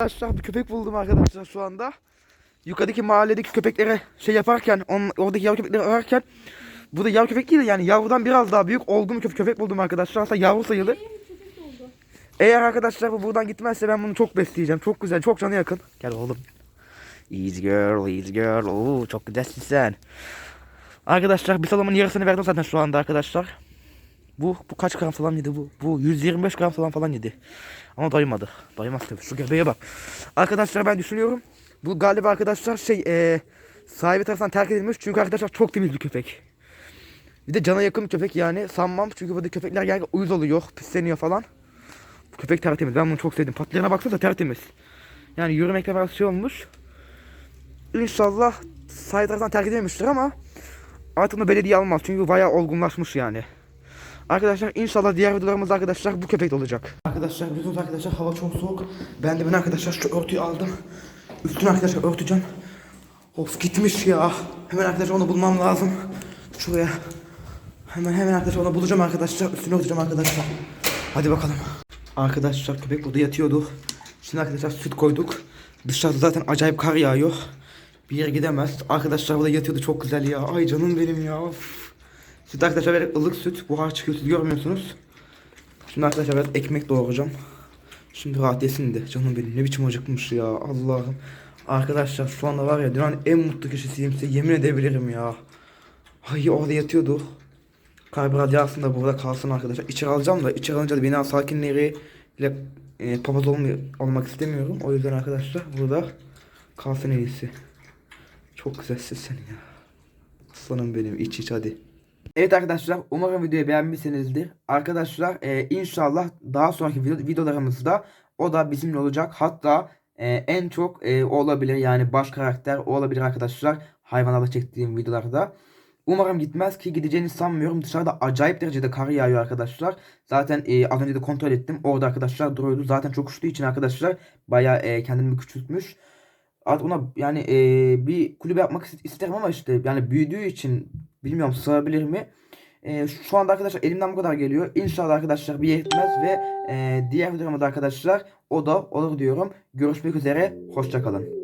Arkadaşlar bir köpek buldum arkadaşlar şu anda. Yukarıdaki mahalledeki köpeklere şey yaparken, on, oradaki yavru köpekleri ararken bu da yavru köpek değil de yani yavrudan biraz daha büyük olgun köpek, köpek buldum arkadaşlar. Hatta yavru sayılır. Eğer arkadaşlar bu buradan gitmezse ben bunu çok besleyeceğim. Çok güzel, çok canı yakın. Gel oğlum. Easy girl, easy girl. Oo, çok güzelsin sen. Arkadaşlar bir salımın yarısını verdim zaten şu anda arkadaşlar. Bu, bu kaç gram falan yedi bu? Bu 125 gram falan falan yedi. Ama doymadı. Doymaz tabii. Şu göbeğe bak. Arkadaşlar ben düşünüyorum. Bu galiba arkadaşlar şey eee sahibi tarafından terk edilmiş. Çünkü arkadaşlar çok temiz bir köpek. Bir de cana yakın bir köpek yani. Sanmam çünkü burada köpekler genellikle uyuz oluyor. Pisleniyor falan. Bu köpek tertemiz. Ben bunu çok sevdim. Patlarına baksanıza tertemiz. Yani yürümekle biraz şey olmuş. İnşallah sahibi tarafından terk edilmemiştir ama artık belediye almaz. Çünkü bayağı olgunlaşmış yani. Arkadaşlar inşallah diğer videolarımız arkadaşlar bu köpek olacak. Arkadaşlar biliyorsunuz arkadaşlar hava çok soğuk. Ben de ben arkadaşlar şu örtüyü aldım. Üstünü arkadaşlar örteceğim. Of gitmiş ya. Hemen arkadaşlar onu bulmam lazım. Şuraya. Hemen hemen arkadaşlar onu bulacağım arkadaşlar. Üstünü örteceğim arkadaşlar. Hadi bakalım. Arkadaşlar köpek burada yatıyordu. Şimdi arkadaşlar süt koyduk. Dışarıda zaten acayip kar yağıyor. Bir yere gidemez. Arkadaşlar burada yatıyordu çok güzel ya. Ay canım benim ya. Of. Süt arkadaşlar böyle ılık süt. Buhar çıkıyor siz görmüyorsunuz. Şimdi arkadaşlar biraz ekmek doğrayacağım. Şimdi rahat yesin de. Canım benim ne biçim acıkmış ya. Allah'ım. Arkadaşlar şu anda var ya dünyanın en mutlu kişisiyim size yemin edebilirim ya. Ay orada yatıyordu. Kalbi radyasın da burada kalsın arkadaşlar. İçeri alacağım da içeri alınca da bina sakinleri ile e, papaz olmak istemiyorum. O yüzden arkadaşlar burada kalsın en iyisi. Çok güzelsin sen ya. Aslanım benim iç iç hadi. Evet arkadaşlar umarım videoyu beğenmişsinizdir. Arkadaşlar e, inşallah daha sonraki video, videolarımızda o da bizimle olacak. Hatta e, en çok e, olabilir yani baş karakter olabilir arkadaşlar. Hayvanlarla çektiğim videolarda. Umarım gitmez ki gideceğini sanmıyorum. Dışarıda acayip derecede kar yağıyor arkadaşlar. Zaten e, az önce de kontrol ettim. Orada arkadaşlar duruyordu. Zaten çok uçtuğu için arkadaşlar bayağı e, kendini küçültmüş. Artık ona yani e, bir kulübe yapmak ist- isterim ama işte yani büyüdüğü için bilmiyorum sığabilir mi? E, şu anda arkadaşlar elimden bu kadar geliyor. İnşallah arkadaşlar bir yetmez ve e, diğer videomda arkadaşlar o da olur diyorum. Görüşmek üzere. Hoşçakalın.